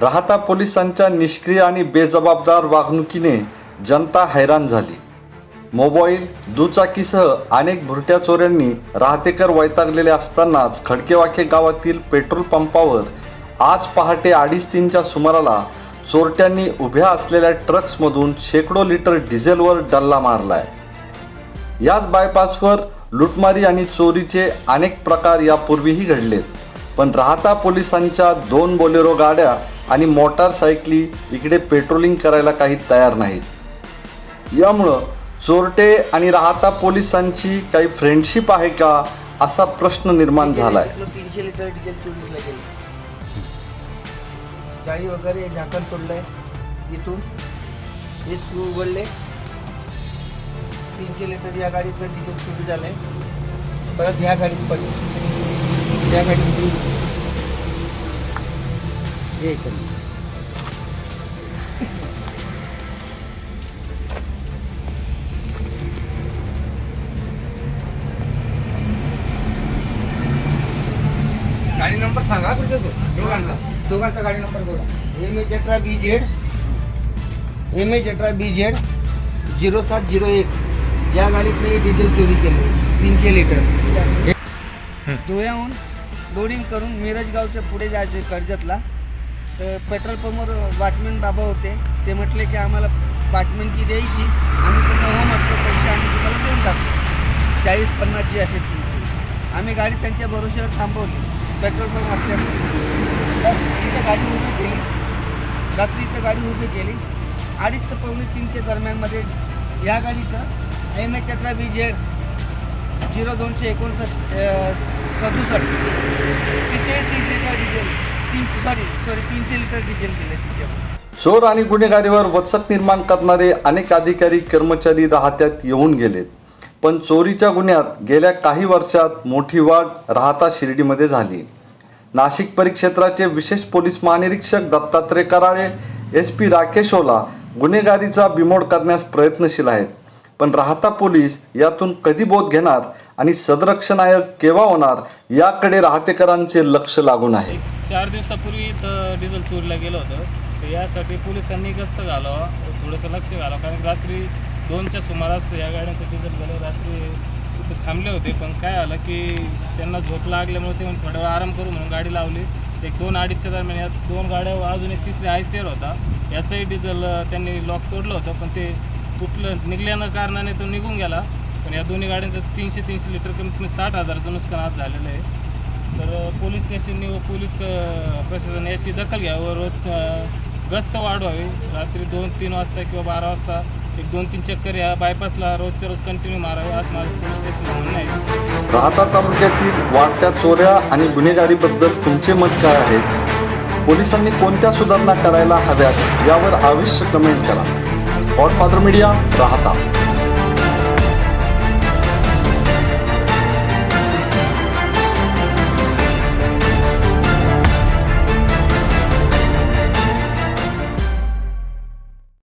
राहता पोलिसांच्या निष्क्रिय आणि बेजबाबदार वागणुकीने जनता हैराण झाली. मोबाईल दुचाकीसह अनेक भुरट्या चोऱ्यांनी राहतेकर वैतागलेले असतानाच खडकेवाखे गावातील पेट्रोल पंपावर आज पहाटे अडीच तीनच्या सुमाराला चोरट्यांनी उभ्या असलेल्या ट्रक्समधून शेकडो लिटर डिझेलवर डल्ला मारलाय. याच बायपासवर लुटमारी आणि चोरीचे अनेक प्रकार यापूर्वीही घडलेत. पण राहता पोलिसांच्या दोन बोलेरो गाड्या आणि मोटारसायकली इकडे पेट्रोलिंग करायला काही तयार नाहीत. यामुळं चोरटे आणि राहता पोलिसांची काही फ्रेंडशिप आहे का असा प्रश्न निर्माण झालाय. तिथलं तीनशे लिटर डिझेल गेलं. गाडी वगैरे झाकण तोडलंय इथून. हे स्क्रू उघडले. तीनशे लिटर या गाडीचं डिझेल चोरी झालंय. परत ह्या गाडीत पण या गाडीत इकडे. गाडी नंबर सांगा कुठे तो. दोघांचा. दोघांचा गाडी नंबर बोला एम एच अठरा बी झेड एम एच अठरा बी झेड झिरो सात झिरो एक. या गाडीतनं डिझेल चोरी केले तीनशे लिटर धुळ्याहून लोडिंग करून मिरज गावच्या पुढे जायचे कर्जतला. तर पेट्रोल पंपवर वॉचमॅन बाबा होते. ते म्हटले की आम्हाला वॉचमॅनची द्यायची. आम्ही त्यांना हो म्हटलं पैसे आम्ही तुम्हाला देऊन टाकतो चाळीस पन्नासची असेल आम्ही गाडी त्यांच्या भरोश्यावर थांबवली. पेट्रोल पंप असल्यामुळे तर गाडी उभी केली. रात्री इथं गाडी उभी केली. अडीच ते पावणे तीनच्या दरम्यानमध्ये या गाडीचं एम एच अठरा बी झेड झिरो दोनशे एकोणसष्ट सदुसष्ट. तिथे तीन लिटर डिझेल. सॉरी सॉरी तीनशे लिटर डिझेल दिले चोर आणि गुन्हेगारीवर वचक निर्माण करणारे अनेक अधिकारी कर्मचारी राहत्यात येऊन गेलेत. पण चोरीच्या गुन्ह्यात गेल्या काही वर्षात मोठी वाढ राहता शिर्डीमध्ये झाली. नाशिक परिक्षेत्राचे विशेष पोलीस महानिरीक्षक दत्तात्रय कराळे एस पी राकेश ओला गुन्हेगारीचा बिमोड करण्यास प्रयत्नशील आहेत. पण राहता पोलीस यातून कधी बोध घेणार आणि सदरक्षणायक केव्हा होणार याकडे राहतेकरांचे लक्ष लागून आहे. चार दिवसापूर्वी इथं डिझेल चोरीला गेलं होतं. तर यासाठी पोलिसांनी गस्त घालावं थोडंसं लक्ष घालावं. कारण रात्री दोनच्या सुमारास या गाड्यांचं डिझेल गेलं रात्री इथं थांबले होते. पण काय आलं की त्यांना झोप लागल्यामुळे ते म्हणे थोडा वेळ आराम करू म्हणून गाडी लावली. एक दोन अडीचच्या दरम्यान या दोन गाड्या अजून एक तिसरी आय सी आर होता. याचंही डिझेल त्यांनी लॉक तोडलं होतं. पण ते तुटलं निघल्यानं कारणाने तो निघून गेला. पण या दोन्ही गाड्यांचं तीनशे तीनशे लिटर कमीत कमी साठ हजाराचं नुकसान आज झालेलं आहे. तर पोलीस स्टेशननी व पोलीस प्रशासन याची दखल घ्यावी व रोज गस्त वाढवावी. रात्री दोन तीन वाजता किंवा बारा वाजता एक दोन तीन चक्कर या बायपासला रोजच्या रोज कंटिन्यू मारावे असं माझं पोलीस स्टेशन म्हणणं आहे. राहता तालुक्यातील वाढत्या चोऱ्या आणि गुन्हेगारीबद्दल तुमचे मत काय आहे? पोलिसांनी कोणत्या सुधारणा करायला हव्यात? यावर आविष्य कमेंट करा. गॉडफादर मीडिया राहता.